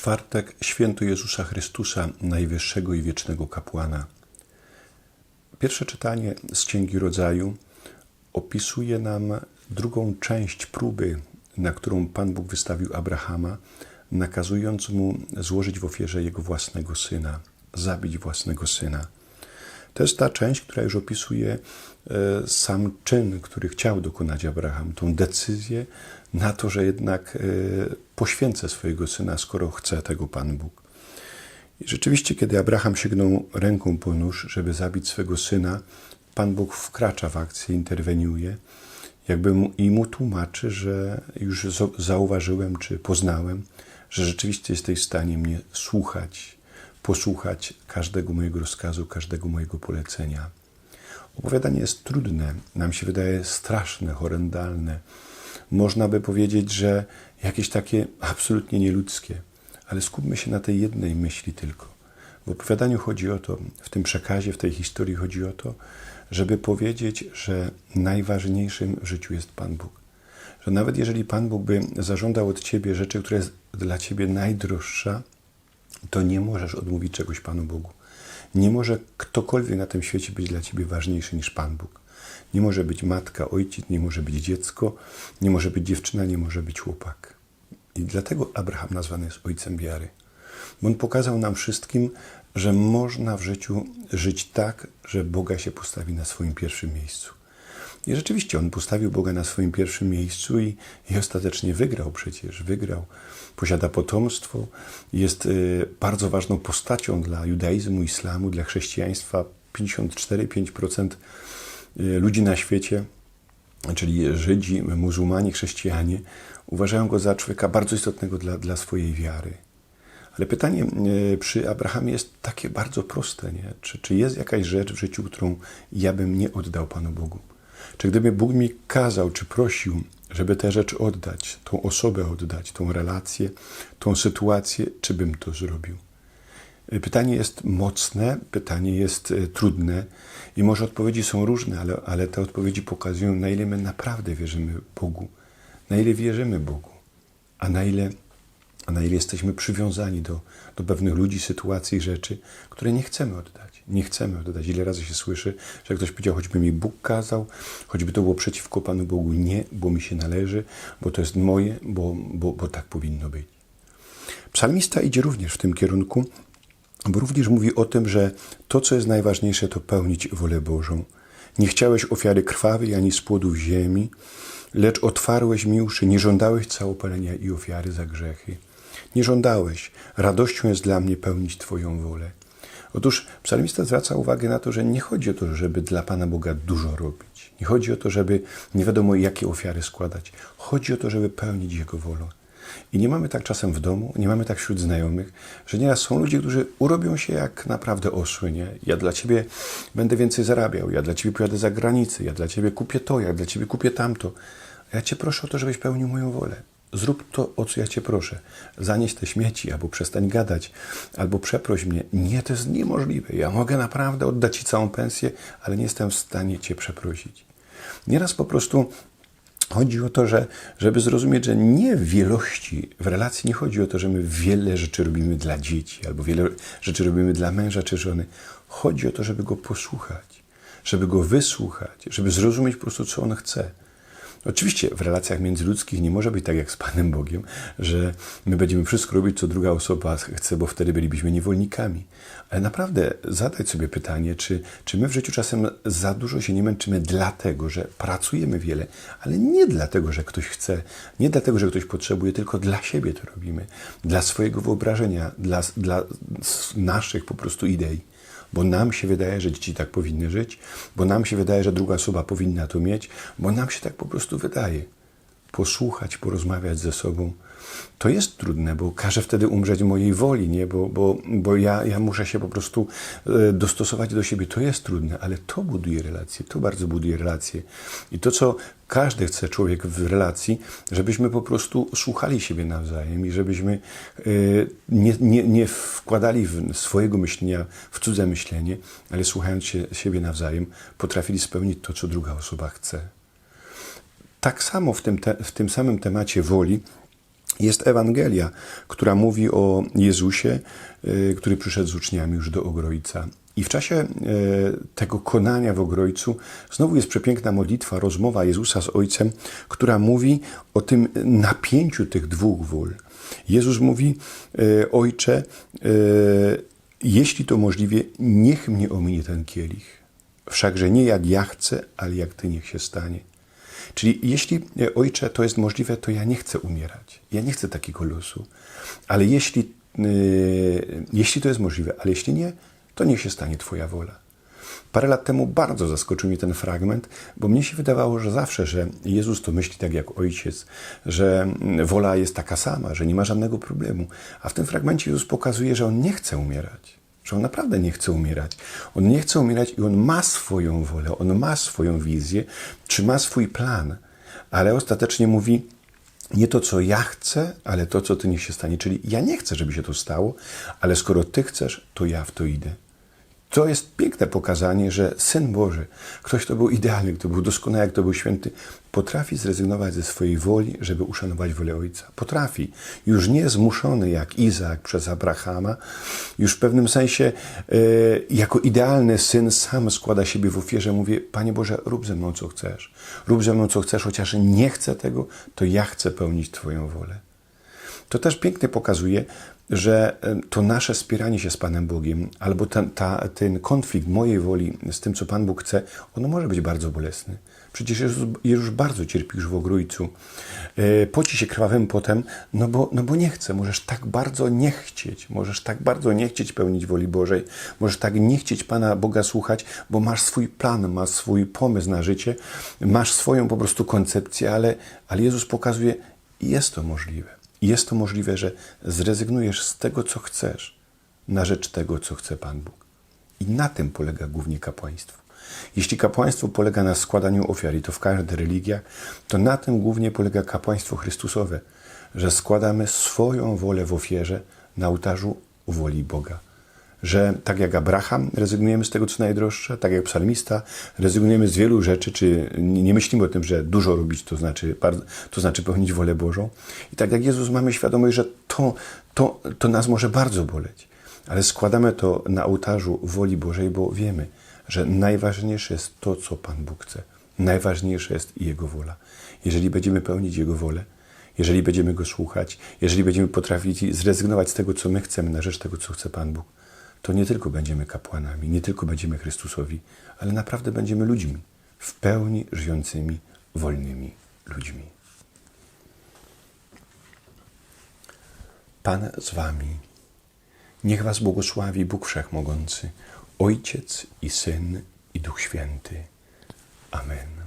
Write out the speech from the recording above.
Czwartek, święto Jezusa Chrystusa, najwyższego i wiecznego kapłana. Pierwsze czytanie z Księgi Rodzaju opisuje nam drugą część próby, na którą Pan Bóg wystawił Abrahama, nakazując mu złożyć w ofierze jego własnego syna, zabić własnego syna. To jest ta część, która już opisuje e, sam czyn, który chciał dokonać Abraham, tą decyzję na to, że jednak e, poświęcę swojego syna, skoro chce tego Pan Bóg. I rzeczywiście, kiedy Abraham sięgnął ręką po nóż, żeby zabić swego syna, Pan Bóg wkracza w akcję, interweniuje, jakby mu, i mu tłumaczy, że już zauważyłem czy poznałem, że rzeczywiście jesteś w stanie mnie słuchać, posłuchać każdego mojego rozkazu, każdego mojego polecenia. Opowiadanie jest trudne, nam się wydaje straszne, horrendalne. Można by powiedzieć, że jakieś takie absolutnie nieludzkie, ale skupmy się na tej jednej myśli tylko. W opowiadaniu chodzi o to, w tym przekazie, w tej historii chodzi o to, żeby powiedzieć, że najważniejszym w życiu jest Pan Bóg. Że nawet jeżeli Pan Bóg by zażądał od ciebie rzeczy, która jest dla ciebie najdroższa, to nie możesz odmówić czegoś Panu Bogu. Nie może ktokolwiek na tym świecie być dla ciebie ważniejszy niż Pan Bóg. Nie może być matka, ojciec, nie może być dziecko, nie może być dziewczyna, nie może być chłopak. I dlatego Abraham nazwany jest ojcem wiary. Bo on pokazał nam wszystkim, że można w życiu żyć tak, że Boga się postawi na swoim pierwszym miejscu. I rzeczywiście on postawił Boga na swoim pierwszym miejscu i, i ostatecznie wygrał przecież, wygrał. Posiada potomstwo, jest y, bardzo ważną postacią dla judaizmu, islamu, dla chrześcijaństwa. 54-5% y, ludzi na świecie, czyli Żydzi, muzułmanie, chrześcijanie, uważają go za człowieka bardzo istotnego dla, dla swojej wiary. Ale pytanie y, przy Abrahamie jest takie bardzo proste. Nie? Czy, czy jest jakaś rzecz w życiu, którą ja bym nie oddał Panu Bogu? Czy gdyby Bóg mi kazał, czy prosił, żeby tę rzecz oddać, tą osobę oddać, tą relację, tą sytuację, czy bym to zrobił? Pytanie jest mocne, pytanie jest e, trudne i może odpowiedzi są różne, ale, ale te odpowiedzi pokazują, na ile my naprawdę wierzymy Bogu, na ile wierzymy Bogu, a na ile, a na ile jesteśmy przywiązani do, do pewnych ludzi, sytuacji, rzeczy, które nie chcemy oddać nie chcemy oddać. Ile razy się słyszy, że ktoś powiedział, choćby mi Bóg kazał, choćby to było przeciwko Panu Bogu, nie, bo mi się należy, bo to jest moje, bo, bo, bo tak powinno być. Psalmista idzie również w tym kierunku, bo również mówi o tym, że to, co jest najważniejsze, to pełnić wolę Bożą. Nie chciałeś ofiary krwawej ani z płodów ziemi, lecz otwarłeś mi uszy, nie żądałeś całopalenia i ofiary za grzechy. Nie żądałeś. Radością jest dla mnie pełnić Twoją wolę. Otóż psalmista zwraca uwagę na to, że nie chodzi o to, żeby dla Pana Boga dużo robić. Nie chodzi o to, żeby nie wiadomo jakie ofiary składać. Chodzi o to, żeby pełnić Jego wolę. I nie mamy tak czasem w domu, nie mamy tak wśród znajomych, że nieraz są ludzie, którzy urobią się jak naprawdę osły, nie? Ja dla Ciebie będę więcej zarabiał, ja dla Ciebie pojadę za granicę, ja dla Ciebie kupię to, ja dla Ciebie kupię tamto. Ja Cię proszę o to, żebyś pełnił moją wolę. Zrób to, o co ja cię proszę. Zanieś te śmieci, albo przestań gadać, albo przeproś mnie. Nie, to jest niemożliwe. Ja mogę naprawdę oddać ci całą pensję, ale nie jestem w stanie cię przeprosić. Nieraz po prostu Chodzi o to, że, żeby zrozumieć, że nie w wielości, w relacji nie chodzi o to, że my wiele rzeczy robimy dla dzieci, albo wiele rzeczy robimy dla męża czy żony. Chodzi o to, żeby go posłuchać, żeby go wysłuchać, żeby zrozumieć po prostu, co on chce. Oczywiście w relacjach międzyludzkich nie może być tak jak z Panem Bogiem, że my będziemy wszystko robić, co druga osoba chce, bo wtedy bylibyśmy niewolnikami. Ale naprawdę zadać sobie pytanie, czy, czy my w życiu czasem za dużo się nie męczymy dlatego, że pracujemy wiele, ale nie dlatego, że ktoś chce, nie dlatego, że ktoś potrzebuje, tylko dla siebie to robimy, dla swojego wyobrażenia, dla, dla naszych po prostu idei bo nam się wydaje, że dzieci tak powinny żyć, bo nam się wydaje, że druga osoba powinna to mieć, bo nam się tak po prostu wydaje. Posłuchać, porozmawiać ze sobą, to jest trudne, bo każe wtedy umrzeć mojej woli, nie? bo, bo, bo ja, ja muszę się po prostu e, dostosować do siebie. To jest trudne, ale to buduje relacje, to bardzo buduje relacje. I to, co każdy chce człowiek w relacji, żebyśmy po prostu słuchali siebie nawzajem i żebyśmy e, nie, nie, nie wkładali swojego myślenia w cudze myślenie, ale słuchając się, siebie nawzajem, potrafili spełnić to, co druga osoba chce. Tak samo w tym, te, w tym samym temacie woli Jest Ewangelia, która mówi o Jezusie, y, który przyszedł z uczniami już do Ogrojca. I w czasie y, tego konania w Ogrojcu znowu jest przepiękna modlitwa, rozmowa Jezusa z Ojcem, która mówi o tym napięciu tych dwóch wól. Jezus mówi: y, Ojcze, jeśli to możliwe, niech mnie ominie ten kielich. Wszakże nie jak ja chcę, ale jak Ty niech się stanie. Czyli jeśli, e, ojcze, to jest możliwe, to ja nie chcę umierać. Ja nie chcę takiego losu. Ale jeśli, yy, jeśli to jest możliwe, ale jeśli nie, to niech się stanie Twoja wola. Parę lat temu bardzo zaskoczył mnie ten fragment, bo mnie się wydawało, że zawsze, że Jezus to myśli tak jak ojciec, że wola jest taka sama, że nie ma żadnego problemu. A w tym fragmencie Jezus pokazuje, że on nie chce umierać że on naprawdę nie chce umierać. On nie chce umierać i on ma swoją wolę, on ma swoją wizję, czy ma swój plan, ale ostatecznie mówi, nie to, co ja chcę, ale to, co ty niech się stanie. Czyli ja nie chcę, żeby się to stało, ale skoro ty chcesz, to ja w to idę. To jest piękne pokazanie, że Syn Boży, ktoś, kto był idealny, kto był doskonały, kto był święty, potrafi zrezygnować ze swojej woli, żeby uszanować wolę Ojca. Potrafi. Już nie zmuszony jak Izaak przez Abrahama, już w pewnym sensie e, jako idealny syn sam składa siebie w ofierze. Mówi, Panie Boże, rób ze mną co chcesz. Rób ze mną co chcesz, chociaż nie chcę tego, to ja chcę pełnić Twoją wolę. To też pięknie pokazuje, że to nasze spieranie się z Panem Bogiem, albo ten, ta, ten konflikt mojej woli z tym, co Pan Bóg chce, ono może być bardzo bolesny. Przecież Jezus, Jezus bardzo cierpi już w ogrójcu. E, poci się krwawym potem, no bo, no bo nie chce. Możesz tak bardzo nie chcieć. Możesz tak bardzo nie chcieć pełnić woli Bożej. Możesz tak nie chcieć Pana Boga słuchać, bo masz swój plan, masz swój pomysł na życie, masz swoją po prostu koncepcję, ale, ale Jezus pokazuje, jest to możliwe. Jest to możliwe, że zrezygnujesz z tego, co chcesz, na rzecz tego, co chce Pan Bóg. I na tym polega głównie kapłaństwo. Jeśli kapłaństwo polega na składaniu ofiar, i to w każdej religiach, to na tym głównie polega kapłaństwo Chrystusowe, że składamy swoją wolę w ofierze na ołtarzu woli Boga że tak jak Abraham rezygnujemy z tego, co najdroższe, tak jak psalmista rezygnujemy z wielu rzeczy, czy nie myślimy o tym, że dużo robić to znaczy, to znaczy pełnić wolę Bożą. I tak jak Jezus mamy świadomość, że to, to, to nas może bardzo boleć, ale składamy to na ołtarzu woli Bożej, bo wiemy, że najważniejsze jest to, co Pan Bóg chce. Najważniejsza jest Jego wola. Jeżeli będziemy pełnić Jego wolę, jeżeli będziemy Go słuchać, jeżeli będziemy potrafić zrezygnować z tego, co my chcemy, na rzecz tego, co chce Pan Bóg, to nie tylko będziemy kapłanami, nie tylko będziemy Chrystusowi, ale naprawdę będziemy ludźmi, w pełni żyjącymi, wolnymi ludźmi. Pan z Wami. Niech Was błogosławi Bóg Wszechmogący, Ojciec i Syn i Duch Święty. Amen.